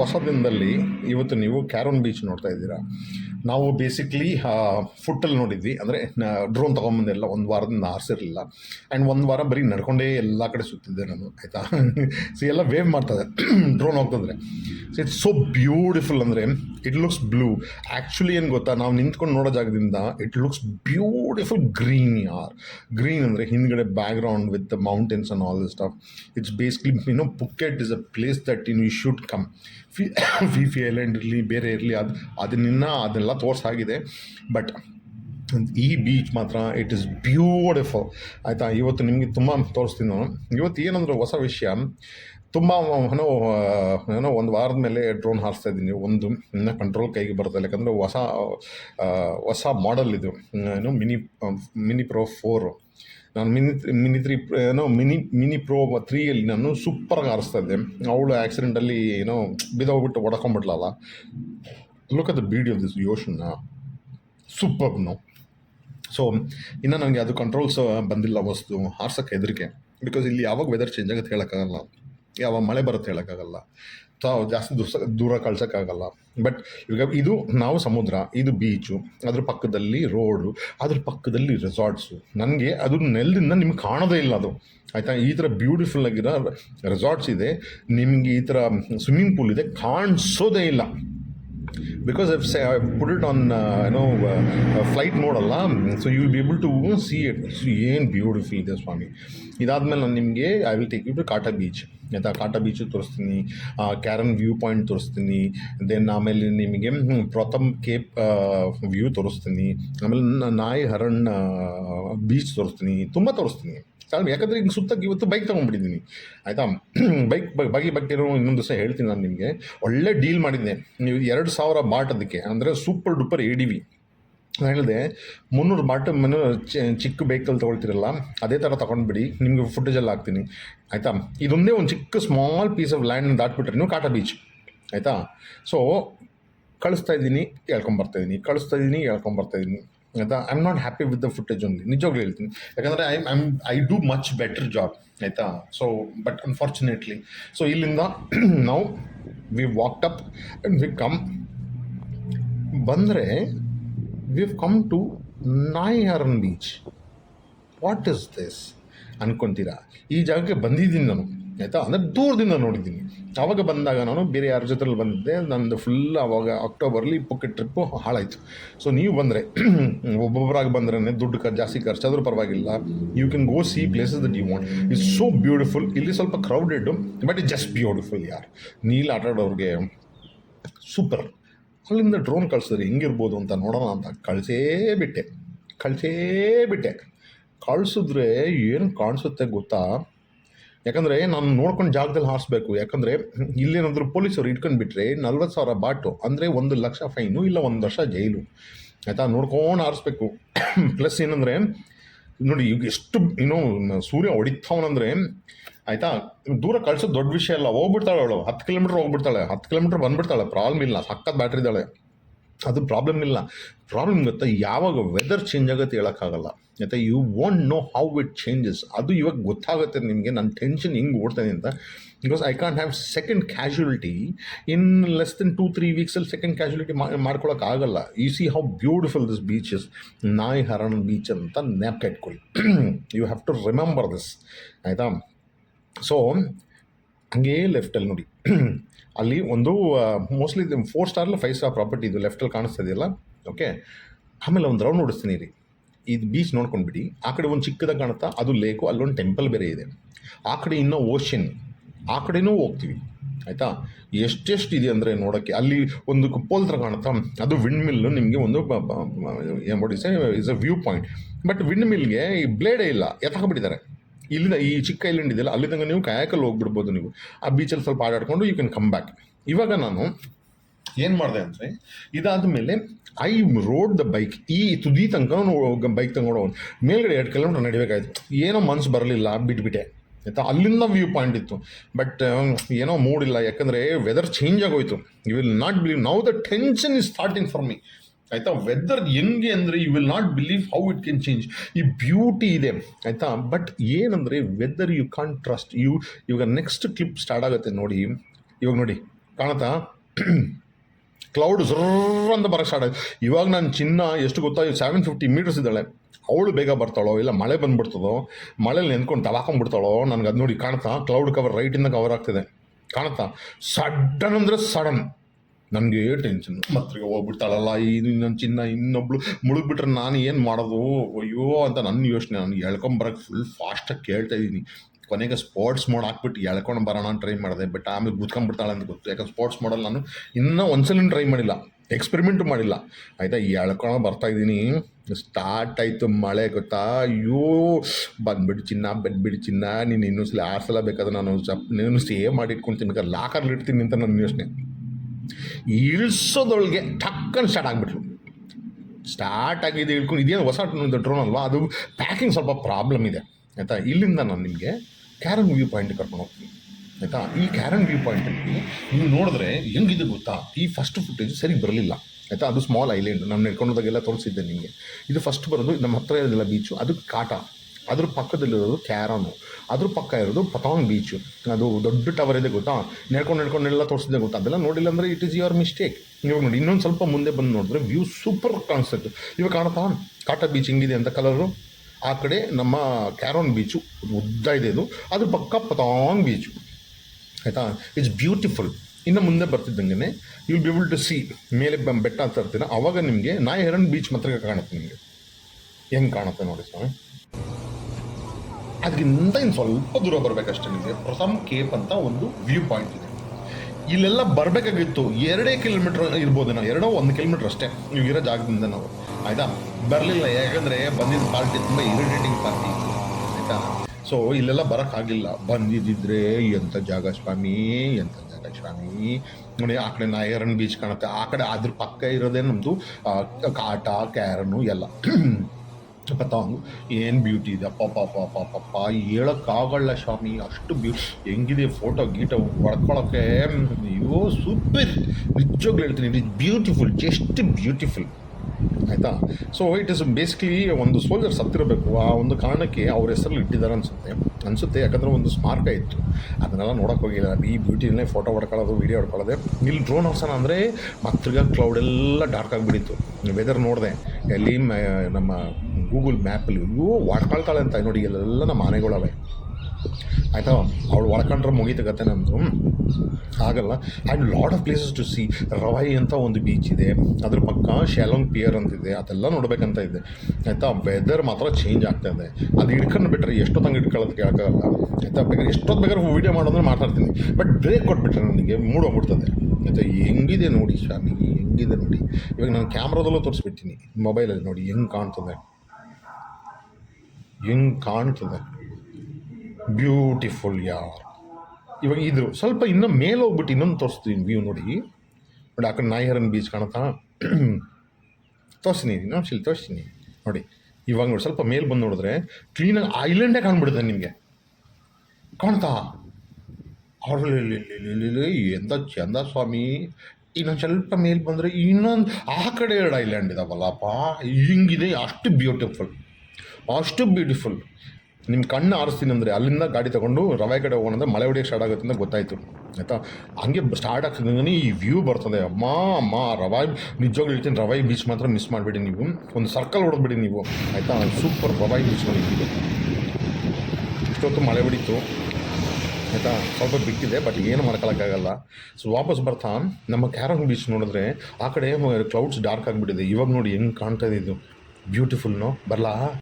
ಹೊಸ ದಿನದಲ್ಲಿ ಇವತ್ತು ನೀವು ಕ್ಯಾರೋನ್ ಬೀಚ್ ನೋಡ್ತಾ ಇದ್ದೀರಾ? ನಾವು ಬೇಸಿಕ್ಲಿ ಫುಟ್ಟಲ್ಲಿ ನೋಡಿದ್ವಿ. ಅಂದರೆ ಡ್ರೋನ್ ತೊಗೊಂಬಂದೆಲ್ಲ ಒಂದು ವಾರದಿಂದ ಆರಿಸಿರಲಿಲ್ಲ ಆ್ಯಂಡ್ ಒಂದು ವಾರ ಬರೀ ನಡ್ಕೊಂಡೇ ಎಲ್ಲ ಕಡೆ ಸುತ್ತಿದ್ದೆ ನಾನು, ಆಯಿತಾ? ಸೊ ಎಲ್ಲ ವೇವ್ ಮಾಡ್ತದೆ ಡ್ರೋನ್ ಹೋಗ್ತದ್ರೆ. ಸೊ ಇಟ್ಸ್ ಸೊ ಬ್ಯೂಟಿಫುಲ್ ಅಂದರೆ ಇಟ್ ಲುಕ್ಸ್ ಬ್ಲೂ ಆ್ಯಕ್ಚುಲಿ ಏನು ಗೊತ್ತಾ? ನಾವು ನಿಂತ್ಕೊಂಡು ನೋಡೋ ಜಾಗದಿಂದ ಇಟ್ ಲುಕ್ಸ್ ಬ್ಯೂಟಿಫುಲ್ ಗ್ರೀನ್ ಯಾರ್? ಗ್ರೀನ್ ಅಂದರೆ ಹಿಂದ್ಗಡೆ background with mountains and all this stuff it's basically you know Phuket is a place that in you should come Phi Phi island ಇರಲಿ, ಬೇರೆ ಇರಲಿ, ಅದು ಅದನ್ನ ಅದನ್ನೆಲ್ಲ ತೋರ್ಸಾಗಿದೆ. ಬಟ್ ಈ ಬೀಚ್ ಮಾತ್ರ ಇಟ್ ಇಸ್ ಬ್ಯೂಟಿಫುಲ್ ಆಯಿತಾ? ಇವತ್ತು ನಿಮಗೆ ತುಂಬ ತೋರಿಸ್ತೀನಿ ನಾನು. ಇವತ್ತು ಏನಂದ್ರೆ ಹೊಸ ವಿಷಯ. ತುಂಬ ಏನೋ ಏನೋ ಒಂದು ವಾರದ ಮೇಲೆ ಡ್ರೋನ್ ಹಾರಿಸ್ತಾ ಇದ್ದೀನಿ. ಒಂದು, ಇನ್ನೂ ಕಂಟ್ರೋಲ್ ಕೈಗೆ ಬರ್ತದೆ. ಯಾಕಂದರೆ ಹೊಸ ಹೊಸ ಮಾಡೆಲ್ ಇದು. ಏನು ಮಿನಿ ಮಿನಿ ಪ್ರೋ ಫೋರು ನಾನು ಮಿನಿ ಮಿನಿ ತ್ರೀ ಏನೋ ಮಿನಿ ಮಿನಿ ಪ್ರೋ ತ್ರೀಯಲ್ಲಿ ನಾನು ಸೂಪರಾಗಿ ಹಾರಿಸ್ತಾ ಇದ್ದೆ. ಅವಳು ಆ್ಯಕ್ಸಿಡೆಂಟಲ್ಲಿ ಏನೋ ಬಿದ್ದೋಗ್ಬಿಟ್ಟು ಒಡ್ಕೊಂಬಿಡ್ಲಲ್ಲ look at the video this ಯೋಶನ್ನ super no. So ಇನ್ನು ನನಗೆ ಅದು ಕಂಟ್ರೋಲ್ಸ್ ಬಂದಿಲ್ಲ ವಸ್ತು. ಹಾರ್ಸೋಕ್ಕೆ ಹೆದರಿಕೆ. ಬಿಕಾಸ್ ಇಲ್ಲಿ ಯಾವಾಗ ವೆದರ್ ಚೇಂಜ್ ಆಗುತ್ತೆ ಹೇಳೋಕ್ಕಾಗಲ್ಲ. ಯಾವಾಗ ಮಳೆ ಬರುತ್ತೆ ಹೇಳೋಕ್ಕಾಗಲ್ಲ. ತಾವು ಜಾಸ್ತಿ ದೂರ ದೂರ ಕಳ್ಸೋಕ್ಕಾಗಲ್ಲ. ಬಟ್ ಇವಾಗ ಇದು ನಾವು ಸಮುದ್ರ, ಇದು ಬೀಚು ಅದ್ರ ಪಕ್ಕದಲ್ಲಿ ರೋಡು ಅದ್ರ ಪಕ್ಕದಲ್ಲಿ ರೆಸಾರ್ಟ್ಸು ನನಗೆ ಅದು ನೆಲದಿಂದ ನಿಮ್ಗೆ ಕಾಣೋದೇ ಇಲ್ಲ ಅದು. ಆಯಿತಾ? ಈ ಥರ ಬ್ಯೂಟಿಫುಲ್ ಆಗಿರೋ ರೆಸಾರ್ಟ್ಸ್ ಇದೆ. ನಿಮಗೆ ಈ ಥರ ಸ್ವಿಮ್ಮಿಂಗ್ ಪೂಲ್ ಇದೆ, ಕಾಣಿಸೋದೇ ಇಲ್ಲ. Because if I put it on ಏನೋ ಫ್ಲೈಟ್ ನೋಡಲ್ಲ so you will be able to see it so ಏನು ಬ್ಯೂಟಿಫುಲ್ ಇದೆ ಸ್ವಾಮಿ. ಇದಾದಮೇಲೆ ನಾನು ನಿಮಗೆ I will take you to Kata beach ಆಯಿತಾ ಕಾಟಾ ಬೀಚು ತೋರಿಸ್ತೀನಿ ಕ್ಯಾರನ್ ವ್ಯೂ ಪಾಯಿಂಟ್ ತೋರಿಸ್ತೀನಿ ದೆನ್ ಆಮೇಲೆ ನಿಮಗೆ ಪ್ರಥಮ್ ಕೇಪ್ ವ್ಯೂ ತೋರಿಸ್ತೀನಿ, ಆಮೇಲೆ ನಾಯಿ ಹರಣ್ ಬೀಚ್ ತೋರಿಸ್ತೀನಿ, ತುಂಬ ತೋರಿಸ್ತೀನಿ. ಕಾರಣ ಯಾಕಂದರೆ ಈಗ ಸುತ್ತಕ್ಕೆ ಇವತ್ತು ಬೈಕ್ ತೊಗೊಂಡ್ಬಿಟ್ಟಿದ್ದೀನಿ. ಆಯಿತಾ? ಬೈಕ್ ಬಗ್ಗೆ ಬಗ್ಗೆ ಇನ್ನೊಂದು ದಿವಸ ಹೇಳ್ತೀನಿ ನಾನು ನಿಮಗೆ. ಒಳ್ಳೆ ಡೀಲ್ ಮಾಡಿದ್ದೆ ನೀವು ಎರಡು ಸಾವಿರ ಬಾಟ್ ಅದಕ್ಕೆ. ಅಂದರೆ super duper A D V ಹೇಳಿದೆ, ಮುನ್ನೂರು ಬಾಟ್ ಮನ ಚಿಕ್ಕ ವೆಹಿಕಲ್ ತೊಗೊಳ್ತಿರಲ್ಲ, ಅದೇ ಥರ ತೊಗೊಂಡ್ಬಿಡಿ. ನಿಮಗೆ ಫುಟೇಜಲ್ಲಿ ಹಾಕ್ತೀನಿ. ಆಯಿತಾ? ಇದೊಂದೇ ಒಂದು ಚಿಕ್ಕ ಸ್ಮಾಲ್ ಪೀಸ್ ಆಫ್ ಲ್ಯಾಂಡ್ ದಾಟ್ಬಿಟ್ರೆ ನೀವು ಕಾಟಾ ಬೀಚ್ ಆಯಿತಾ? ಸೊ ಕಳಿಸ್ತಾ ಇದ್ದೀನಿ, ಹೇಳ್ಕೊಂಬರ್ತಾ ಇದ್ದೀನಿ. ಕಳಿಸ್ತಾ ಇದ್ದೀನಿ, ಹೇಳ್ಕೊಂಬರ್ತಾ ಇದ್ದೀನಿ. ಆಯಿತಾ? I am not happy with the footage only ನಿಜವಾಗ್ಲೂ ಹೇಳ್ತೀನಿ. ಯಾಕಂದರೆ I I'm I do much better job ಆಯಿತಾ? ಸೊ ಬಟ್ ಅನ್ಫಾರ್ಚುನೇಟ್ಲಿ ಸೊ ಇಲ್ಲಿಂದ ನಾವು we walked up and we come ಬಂದರೆ we come to Nai Harn beach what is this ಅನ್ಕೊಂತೀರಾ? ಈ ಜಾಗಕ್ಕೆ ಬಂದಿದ್ದೀನಿ ನಾನು. ಆಯಿತಾ? ಅಂದರೆ ದೂರದಿಂದ ನೋಡಿದ್ದೀನಿ. ಆವಾಗ ಬಂದಾಗ ನಾನು ಬೇರೆ ಯಾರ ಜೊತೆಲಿ ಬಂದಿದ್ದೆ. ನಂದು ಫುಲ್ ಆವಾಗ ಅಕ್ಟೋಬರ್ಲಿ ಪುಕ್ಕೆ ಟ್ರಿಪ್ಪು ಹಾಳಾಯಿತು. ಸೊ ನೀವು ಬಂದರೆ ಒಬ್ಬೊಬ್ಬರಾಗಿ ಬಂದ್ರೆ ದುಡ್ಡು ಖರ್ಚು ಜಾಸ್ತಿ ಖರ್ಚಾದರೂ ಪರವಾಗಿಲ್ಲ. You can go see places that you want it's so beautiful ಇಲ್ಲಿ ಸ್ವಲ್ಪ crowded but it just beautiful ಯಾರ್? ನೀಲ್ ಆಟ ಸೂಪರ್ ಅಲ್ಲಿಂದ ಡ್ರೋನ್ ಕಳಿಸಿದ್ರೆ ಹೆಂಗಿರ್ಬೋದು ಅಂತ ನೋಡೋಣ ಅಂತ ಕಳಿಸೇ ಬಿಟ್ಟೆ. ಕಳಿಸೇ ಬಿಟ್ಟೆ. ಕಳಿಸಿದ್ರೆ ಏನು ಕಾಣಿಸುತ್ತೆ ಗೊತ್ತಾ? ಯಾಕಂದರೆ ನಾನು ನೋಡ್ಕೊಂಡು ಜಾಗದಲ್ಲಿ ಹಾರಿಸ್ಬೇಕು. ಯಾಕಂದರೆ ಇಲ್ಲೇನಾದರೂ ಪೊಲೀಸರು ಇಟ್ಕೊಂಡು ಬಿಟ್ರೆ ನಲ್ವತ್ತು ಸಾವಿರ ಬಾಟು, ಅಂದರೆ ಒಂದು ಲಕ್ಷ ಫೈನು ಇಲ್ಲ ಒಂದು ವರ್ಷ ಜೈಲು. ಆಯ್ತಾ? ನೋಡ್ಕೊಂಡು ಹಾರಿಸ್ಬೇಕು. ಪ್ಲಸ್ ಏನಂದರೆ, ನೋಡಿ ಈಗ ಎಷ್ಟು, ಇನ್ನೂ ಸೂರ್ಯ ಹೊಡಿತಾವನಂದ್ರೆ, ಆಯಿತಾ? ದೂರ ಕಳ್ಸೋದು ದೊಡ್ಡ ವಿಷಯ ಅಲ್ಲ. ಹೋಗ್ಬಿಡ್ತಾಳೆ ಅವಳು. ಹತ್ತು ಕಿಲೋಮೀಟ್ರ್ ಹೋಗ್ಬಿಡ್ತಾಳೆ. ಹತ್ತು ಕಿಲೋಮೀಟ್ರ್ ಬಂದ್ಬಿಡ್ತಾಳೆ. ಪ್ರಾಬ್ಲಮ್ ಇಲ್ಲ. ಸಕ್ಕತ್ ಬ್ಯಾಟ್ರಿ ಇದ್ದಾಳೆ. ಅದು ಪ್ರಾಬ್ಲಮ್ ಇಲ್ಲ. ಪ್ರಾಬ್ಲಮ್ ಗೊತ್ತಾ? ಯಾವಾಗ ವೆದರ್ ಚೇಂಜ್ ಆಗುತ್ತೆ ಹೇಳೋಕ್ಕಾಗಲ್ಲ. ಯಾಕೆ you want know how it changes ಅದು ಇವಾಗ ಗೊತ್ತಾಗುತ್ತೆ ನಿಮಗೆ. ನನ್ನ ಟೆನ್ಷನ್ ಹಿಂಗೆ ಓಡ್ತೇನೆ ಅಂತ. Because I can't have second casualty in less than two three ವೀಕ್ಸಲ್ಲಿ second casualty ಮಾಡ್ಕೊಳಕ್ಕಾಗಲ್ಲ you see how beautiful this beaches Nai Harn beach ಅಂತ ನ್ಯಾಪ್ ಇಟ್ಕೊಳ್ಳಿ. You have to remember this ಆಯಿತಾ? ಸೊ ಹಂಗೇ ಲೆಫ್ಟಲ್ಲಿ ನೋಡಿ. ಅಲ್ಲಿ ಒಂದು mostly four star five star property ಇದು ಲೆಫ್ಟಲ್ಲಿ ಕಾಣಿಸ್ತಾ ಇದೆಯಲ್ಲ? ಓಕೆ ಆಮೇಲೆ ಒಂದು ರೌಂಡ್ ಓಡಿಸ್ತೀನಿ ರೀ ಇದು ಬೀಚ್ ನೋಡ್ಕೊಂಡ್ಬಿಡಿ. ಆ ಕಡೆ ಒಂದು ಚಿಕ್ಕದಾಗಿ ಕಾಣುತ್ತಾ, ಅದು ಲೇಕು ಅಲ್ಲೊಂದು ಟೆಂಪಲ್ ಬೇರೆ ಇದೆ. ಆ ಕಡೆ ಇನ್ನೂ ಓಷನ್ ಆ ಕಡೆನೂ ಹೋಗ್ತೀವಿ. ಆಯಿತಾ? ಎಷ್ಟೆಷ್ಟು ಇದೆ ಅಂದರೆ ನೋಡೋಕ್ಕೆ, ಅಲ್ಲಿ ಒಂದು ಕುಪ್ಪೋಲ್ ಥರ ಕಾಣುತ್ತಾ, ಅದು ವಿಂಡ್ ಮಿಲ್ ನಿಮಗೆ ಒಂದು ಏನು is is a view point but wind ಮಿಲ್ಗೆ ಈ ಬ್ಲೇಡೇ ಇಲ್ಲ. ಎತ್ತಾಕ್ಬಿಟ್ಟಿದ್ದಾರೆ ಇಲ್ಲಿಂದ ಈ ಚಿಕ್ಕ ಐಲ್ಯಾಂಡ್ ಇದೆಯಲ್ಲ, ಅಲ್ಲಿ ತನಕ ನೀವು ಕಾಯಕಲ್ಲಿ ಹೋಗ್ಬಿಡ್ಬೋದು ನೀವು. ಆ ಬೀಚಲ್ಲಿ ಸ್ವಲ್ಪ ಆಡಾಡ್ಕೊಂಡು ಯು ಕ್ಯಾನ್ ಕಮ್ ಬ್ಯಾಕ್ ಇವಾಗ ನಾನು ಏನು ಮಾಡಿದೆ ಅಂದರೆ ಇದಾದ ಮೇಲೆ ಐ ರೋಡ್ ದ ಬೈಕ್ ಈ ತುದಿ ತನಕ ಬೈಕ್ ತಗೊಂಡು ಮೇಲ್ಗಡೆ ಎರಡು ಕಿಲೋಮೀಟರ್ ನಡಿಬೇಕಾಯ್ತು. ಏನೋ ಮನ್ಸು ಬರಲಿಲ್ಲ, ಬಿಟ್ಬಿಟ್ಟೆ. ಆಯಿತಾ? ಅಲ್ಲಿಂದ ವ್ಯೂ ಪಾಯಿಂಟ್ ಇತ್ತು. ಬಟ್ ಏನೋ ಮೂಡಿಲ್ಲ ಯಾಕಂದರೆ ವೆದರ್ ಚೇಂಜ್ ಆಗೋಯ್ತು. You will not believe now the tension is starting for me ಆಯಿತಾ? ವೆದರ್ ಹೆಂಗೆ ಅಂದರೆ you will not believe how it can change ಈ ಬ್ಯೂಟಿ ಇದೆ, ಆಯಿತಾ? ಬಟ್ ಏನಂದರೆ weather you can't trust you ಇವಾಗ ನೆಕ್ಸ್ಟ್ ಕ್ಲಿಪ್ ಸ್ಟಾರ್ಟ್ ಆಗುತ್ತೆ ನೋಡಿ. ಇವಾಗ ನೋಡಿ, ಕಾಣುತ್ತಾ? ಕ್ಲೌಡ್ ಜರ್ರ್ ಅಂತ ಬರೋಕ್ಕೆ ಸ್ಟಾರ್ಟ್ ಆಗುತ್ತೆ ಇವಾಗ ನಾನು ಚಿನ್ನ ಎಷ್ಟು ಗೊತ್ತಾ? ಸೆವೆನ್ ಫಿಫ್ಟಿ ಮೀಟರ್ಸ್ ಇದ್ದಾಳೆ. ಅವಳು ಬೇಗ ಬರ್ತಾಳೋ ಇಲ್ಲ ಮಳೆ ಬಂದ್ಬಿಡ್ತದೋ? ಮಳೇಲಿ ನೆನ್ಕೊಂಡು ತಲಾಕೊಂಡ್ಬಿಡ್ತಾಳೋ? ನನಗೆ ಅದು ನೋಡಿ ಕಾಣ್ತಾ ಕ್ಲೌಡ್ ಕವರ್ ರೈಟಿಂದ ಕವರ್ ಆಗ್ತಿದೆ. ಕಾಣುತ್ತಾ? ಸಡನ್ ಅಂದರೆ ಸಡನ್ ನನಗೆ ಟೆನ್ಷನ್ ಮತ್ರಿಗೆ ಹೋಗ್ಬಿಡ್ತಾಳಲ್ಲ ಇದು ನನ್ನ ಚಿನ್ನ, ಇನ್ನೊಬ್ಳು ಮುಳುಗ್ಬಿಟ್ರೆ ನಾನು ಏನು ಮಾಡೋದು? ಅಯ್ಯೋ ಅಂತ ನನ್ನ ಯೋಚನೆ, ನನಗೆ ಎಳ್ಕೊಂಬರಕ್ಕೆ ಫುಲ್ ಫಾಸ್ಟಾಗಿ ಕೇಳ್ತಾ ಇದ್ದೀನಿ ಕೊನೆಗೆ ಸ್ಪೋರ್ಟ್ಸ್ ಮೋಡ್ ಹಾಕ್ಬಿಟ್ಟು ಎಳ್ಕೊಂಡು ಬರೋಣ ಅಂತ ಟ್ರೈ ಮಾಡಿದೆ ಬಟ್ ಆಮೇಲೆ ಗುದ್ಕೊಂಡ್ಬಿಡ್ತಾಳೆ ಅಂತ ಗೊತ್ತು. ಯಾಕಂದ್ರೆ ಸ್ಪೋರ್ಟ್ಸ್ ಮಾಡಲ್ಲ ನಾನು ಇನ್ನೂ ಒಂದ್ಸಲ ಟ್ರೈ ಮಾಡಿಲ್ಲ ಎಕ್ಸ್ಪೆರಿಮೆಂಟು ಮಾಡಿಲ್ಲ. ಆಯಿತಾ, ಎಳ್ಕೊಂಡು ಬರ್ತಾ ಇದ್ದೀನಿ ಸ್ಟಾರ್ಟ್ ಆಯಿತು ಮಳೆ, ಗೊತ್ತಾ? ಅಯ್ಯೋ, ಬಂದ್ಬಿಡು ಚಿನ್ನ ಬಂದ್ಬಿಡು ಚಿನ್ನ. ನೀನು ಇನ್ನೊಂದ್ಸಲ ಆರು ಸಲ ಬೇಕಾದ್ರೆ ನಾನು ಸಪ್ ನೀನು ಸೇವ್ ಮಾಡಿ ಇಟ್ಕೊಳ್ತೀನಿ ಬೇಕಾದ್ರೆ ಲಾಕರ್ಲಿ ಇಡ್ತೀನಿ ಅಂತ ನನ್ನ ಯೋಚನೆ. ಇಳಿಸೋದೊಳಗೆ ಟಕ್ಕನ್ ಸ್ಟಾರ್ಟ್ ಆಗಿಬಿಟ್ರು. ಸ್ಟಾರ್ಟ್ ಆಗಿದೆ ಇಳ್ಕೊಂಡು ಇದೇನು ಹೊಸ ಡ್ರೋನ್ ಅಲ್ವಾ? ಅದು ಪ್ಯಾಕಿಂಗ್ ಸ್ವಲ್ಪ ಪ್ರಾಬ್ಲಮ್ ಇದೆ. ಆಯಿತಾ? ಇಲ್ಲಿಂದ ನಾನು ನಿಮಗೆ ಕ್ಯಾರನ್ ವ್ಯೂ ಪಾಯಿಂಟ್ ಕರ್ಕೊಂಡು ಹೋಗ್ತೀನಿ. ಆಯಿತಾ? ಈ ಕ್ಯಾರನ್ ವ್ಯೂ ಪಾಯಿಂಟಲ್ಲಿ ನೀವು ನೋಡಿದ್ರೆ ಹೆಂಗಿದೆ ಗೊತ್ತಾ? ಈ ಫಸ್ಟ್ ಫುಟೇಜ್ ಸರಿ ಬರಲಿಲ್ಲ. ಆಯಿತಾ? ಅದು ಸ್ಮಾಲ್ ಐಲ್ಯಾಂಡ್ ನಾನು ನಡ್ಕೊಂಡೋದಾಗೆಲ್ಲ ತೋರಿಸಿದ್ದೆ ನಿಮಗೆ. ಇದು ಫಸ್ಟ್ ಬರೋದು, ನಮ್ಮ ಹತ್ರ ಇರೋದಿಲ್ಲ ಬೀಚು ಅದು ಕಾಟ. ಅದ್ರ ಪಕ್ಕದಲ್ಲಿರೋದು ಕ್ಯಾರಾನು ಅದ್ರ ಪಕ್ಕ ಇರೋದು ಪತಾಂಗ್ ಬೀಚ್. ಅದು ದೊಡ್ಡ ಟವರ್ ಇದೆ ಗೊತ್ತಾ? ನಡ್ಕೊಂಡು ನಡ್ಕೊಂಡೆಲ್ಲ ತೋರಿಸಿದೆ ಗೊತ್ತಾ? ಅದೆಲ್ಲ ನೋಡಿಲ್ಲ ಅಂದರೆ ಇಟ್ ಈಸ್ ಯುವರ್ ಮಿಸ್ಟೇಕ್ ಇವಾಗ ನೋಡಿ, ಇನ್ನೊಂದು ಸ್ವಲ್ಪ ಮುಂದೆ ಬಂದು ನೋಡಿದ್ರೆ ವ್ಯೂ ಸೂಪರ್ ಕಾಣಿಸುತ್ತೆ. ಇವಾಗ ಕಾಣುತ್ತಾ? ಕಾಟ ಬೀಚ್ ಹಿಂಗಿದೆ ಅಂತ ಕಲರು ಆ ಕಡೆ ನಮ್ಮ ಕ್ಯಾರೋನ್ ಬೀಚು ಉದ್ದ ಇದೆ ಇದು ಅದ್ರ ಪಕ್ಕ ಪತಾಂಗ್ ಬೀಚು ಆಯಿತಾ? ಇಟ್ಸ್ ಬ್ಯೂಟಿಫುಲ್ ಇನ್ನು ಮುಂದೆ ಬರ್ತಿದ್ದಂಗೆ you be able to see ಮೇಲೆ ಬೆಟ್ಟ ಅಂತ ಇರ್ತೀರ ಅವಾಗ ನಿಮಗೆ ನಾಯಿ ಹೆರನ್ ಬೀಚ್ ಮಾತ್ರ ಕಾಣುತ್ತೆ ನಿಮಗೆ. ಹೆಂಗೆ ಕಾಣುತ್ತೆ ನೋಡಿ ಸ್ವಾಮಿ? ಅದಕ್ಕಿಂತ ಇನ್ನು ಸ್ವಲ್ಪ ದೂರ ಬರಬೇಕಷ್ಟೇ ನಿಮಗೆ. ಪ್ರಥಮ್ ಕೇಪ್ ಅಂತ ಒಂದು ವ್ಯೂ ಪಾಯಿಂಟ್ ಇದೆ. ಇಲ್ಲೆಲ್ಲ ಬರಬೇಕಾಗಿತ್ತು ಎರಡೇ ಕಿಲೋಮೀಟ್ರ್ ಇರ್ಬೋದೇನೋ ಎರಡೋ ಒಂದು ಕಿಲೋಮೀಟ್ರ್ ಅಷ್ಟೇ. ನೀವು ಇರೋ ಜಾಗದಿಂದ ನಾವು. ಆಯಿತಾ? ಬರಲಿಲ್ಲ. ಯಾಕಂದರೆ ಬಂದಿದ್ದ ಪಾರ್ಟಿ ತುಂಬ ಇರಿಟೇಟಿಂಗ್ ಪಾರ್ಟಿ ಇತ್ತು. ಆಯಿತಾ? ಸೊ ಇಲ್ಲೆಲ್ಲ ಬರೋಕ್ಕಾಗಿಲ್ಲ. ಬಂದಿದ್ದಿದ್ರೆ ಎಂಥ ಜಾಗ ಸ್ವಾಮಿ? ಎಂಥ ಜಾಗ ಸ್ವಾಮಿ? ನೋಡಿ, ಆ ಕಡೆ ನಾಯರನ್ ಬೀಚ್ ಕಾಣುತ್ತೆ. ಆ ಕಡೆ ಅದ್ರ ಪಕ್ಕ ಇರೋದೇ ನಮ್ಮದು ಕಾಟ, ಕ್ಯಾರನು ಎಲ್ಲ. ಪತಾಂಗ್ ಏನು ಬ್ಯೂಟಿ ಇದೆ? ಅಪ್ಪ ಪಾಪ ಪಾಪ ಹೇಳೋಕ್ಕಾಗಲ್ಲ ಸ್ವಾಮಿ, ಅಷ್ಟು ಬ್ಯೂ ಹೆಂಗಿದೆ ಫೋಟೋ ಗೀಟೋ ಹೊಡ್ಕೊಳಕ್ಕೆ? ಅಯ್ಯೋ ಸೂಪರ್ ನಿಜವಾಗ್ಲೂ ಹೇಳ್ತೀನಿ it is beautiful just beautiful ಆಯಿತಾ? ಸೊ ಇಟ್ ಇಸ್ ಬೇಸಿಕಲಿ ಒಂದು ಸೋಲ್ಜರ್ ಸತ್ತಿರಬೇಕು. ಆ ಒಂದು ಕಾರಣಕ್ಕೆ ಅವ್ರ ಹೆಸರಲ್ಲಿ ಇಟ್ಟಿದ್ದಾರೆ ಅನಿಸುತ್ತೆ. ಅನಿಸುತ್ತೆ, ಯಾಕಂದರೆ ಒಂದು ಸ್ಮಾರಕ ಇತ್ತು. ಅದನ್ನೆಲ್ಲ ನೋಡೋಕೆ ಹೋಗಿಲ್ಲ. ಈ ಬ್ಯೂಟಿನೇ ಫೋಟೋ ಹೊಡ್ಕೊಳ್ಳೋದು ವೀಡಿಯೋ ಹೊಡ್ಕೊಳ್ಳೋದೆ. ಇಲ್ಲಿ ಡ್ರೋನ್ ಹಾರ್ಸನ ಅಂದರೆ ಮತ್ತಿರ್ಗ ಕ್ಲೌಡ್ ಎಲ್ಲ ಡಾರ್ಕ್ ಆಗಿಬಿಡಿತ್ತು ವೆದರ್ ನೋಡಿದೆ. ಎಲ್ಲಿ ನಮ್ಮ ಗೂಗಲ್ ಮ್ಯಾಪಲ್ಲಿ ಅಯ್ಯೋ ಒಡ್ಕೊಳ್ತಾಳೆ ಅಂತ ನೋಡಿ ಎಲ್ಲ ನಮ್ಮ ಆನೆಗಳವೆ ಆಯಿತಾ? ಅವಳು ಒಳ್ಕೊಂಡ್ರೆ ಮುಗೀತು ಕತೆ ನಮ್ಮದು ಆಗಲ್ಲ. And lot of places to see Rawai ಅಂತ ಒಂದು ಬೀಚ್ ಇದೆ. ಅದ್ರ ಪಕ್ಕ ಶಾಲೋಂಗ್ ಪಿಯರ್ ಅಂತಿದೆ ಅದೆಲ್ಲ ನೋಡಬೇಕಂತ ಇದೆ. ಆಯಿತಾ? ವೆದರ್ ಮಾತ್ರ ಚೇಂಜ್ ಆಗ್ತಾ ಇದೆ. ಅದು ಹಿಡ್ಕೊಂಡು ಬಿಟ್ರೆ ಎಷ್ಟೊತ್ತಂಗೆ ಹಿಡ್ಕೊಳ್ಳೋದಕ್ಕೆ ಕೇಳೋಕ್ಕಾಗಲ್ಲ. ಆಯಿತಾ? ಬೇಕಾದ್ರೆ ಎಷ್ಟೊತ್ತು ಬೇಕಾದ್ರೆ ವೀಡಿಯೋ ಮಾಡೋದ್ರೆ ಮಾತಾಡ್ತೀನಿ. ಬಟ್ ಬ್ರೇಕ್ ಕೊಟ್ಬಿಟ್ರೆ ನನಗೆ ಮೂಡ್ ಹೋಗ್ಬಿಡ್ತದೆ ಆಯಿತಾ? ಹೆಂಗಿದೆ ನೋಡಿ, ಸ್ವಾಮಿ, ಹೆಂಗಿದೆ ನೋಡಿ. ಇವಾಗ ನಾನು ಕ್ಯಾಮ್ರಾದಲ್ಲೂ ತೋರಿಸ್ಬಿಡ್ತೀನಿ. ಮೊಬೈಲಲ್ಲಿ ನೋಡಿ, ಹೆಂಗೆ ಕಾಣ್ತದೆ. ಹೆಂಗೆ ಕಾಣ್ತದೆ? ಬ್ಯೂಟಿಫುಲ್ ಯಾರ್? ಇವಾಗ ಇದು ಸ್ವಲ್ಪ ಇನ್ನೂ ಮೇಲೆ ಹೋಗ್ಬಿಟ್ಟು ಇನ್ನೊಂದು ತೋರಿಸ್ತೀನಿ ವ್ಯೂ ನೋಡಿ. ನೋಡಿ, ಆ ಕಡೆ ನಾಯಿಹರನ್ ಬೀಚ್ ಕಾಣುತ್ತಾ? ತೋರಿಸ್ತೀನಿ, ಇನ್ನೊಂದು ತೋರಿಸ್ತೀನಿ. ನೋಡಿ, ಇವಾಗ ನೋಡಿ, ಸ್ವಲ್ಪ ಮೇಲೆ ಬಂದು ನೋಡಿದ್ರೆ ಕ್ಲೀನಾಗಿ ಐಲ್ಯಾಂಡೇ ಕಾಣ್ಬಿಡುತ್ತೆ ನಿಮಗೆ. ಕಾಣ್ತಾ? ಅವ್ರಲ್ಲಿ ಎಂತ ಚಂದ ಸ್ವಾಮಿ. ಇನ್ನೊಂದು ಸ್ವಲ್ಪ ಮೇಲೆ ಬಂದರೆ ಇನ್ನೊಂದು, ಆ ಕಡೆ ಎರಡು ಐಲ್ಯಾಂಡ್ ಇದಾವಲ್ಲಪ್ಪ. ಹಿಂಗಿದೆ, ಅಷ್ಟು ಬ್ಯೂಟಿಫುಲ್ ಅಷ್ಟು ಬ್ಯೂಟಿಫುಲ್ ನಿಮ್ಮ ಕಣ್ಣು ಆರಿಸ್ತೀನಿ ಅಂದರೆ ಅಲ್ಲಿಂದ ಗಾಡಿ ತೊಗೊಂಡು ರವೆ ಕಡೆ ಹೋಗೋಣ ಮಳೆ ಹೊಡಿಯೋಕ್ಕೆ ಸ್ಟಾರ್ಟ್ ಆಗುತ್ತೆ ಅಂತ ಗೊತ್ತಾಯಿತು. ಆಯಿತಾ? ಹಂಗೆ ಸ್ಟಾರ್ಟ್ ಆಗ್ತಿದ್ದಂಗೆ ಈ ವ್ಯೂ ಬರ್ತದೆ. ಅಮ್ಮ ಅಮ್ಮ ರವಾಯ್ ನಿಜವಾಗ್ಲೂ ಹೇಳ್ತೀನಿ ರವಾಯಿ ಬೀಚ್ ಮಾತ್ರ ಮಿಸ್ ಮಾಡಿಬಿಡಿ ನೀವು. ಒಂದು ಸರ್ಕಲ್ ಹೊಡೆದ್ಬಿಡಿ ನೀವು. ಆಯಿತಾ? ಸೂಪರ್ ರವಾಯಿ ಬೀಚ್ ಇದು ಇಷ್ಟೊತ್ತು ಮಳೆ ಹೊಡಿತು. ಆಯಿತಾ? ಸ್ವಲ್ಪ ಬಿಟ್ಟಿದೆ ಬಟ್ ಏನು ಮಾಡ್ಕೊಳಕ್ಕಾಗಲ್ಲ. ಸೊ ವಾಪಸ್ ಬರ್ತಾ, ನಮ್ಮ ಕ್ಯಾರಂಗ್ ಬೀಚ್ ನೋಡಿದ್ರೆ ಆ ಕಡೆ ಕ್ಲೌಡ್ಸ್ ಡಾರ್ಕ್ ಆಗಿಬಿಟ್ಟಿದೆ. ಇವಾಗ ನೋಡಿ ಹೆಂಗೆ ಕಾಣ್ತಾ ಇದು ಬ್ಯೂಟಿಫುಲ್ನು ಬರಲಾ?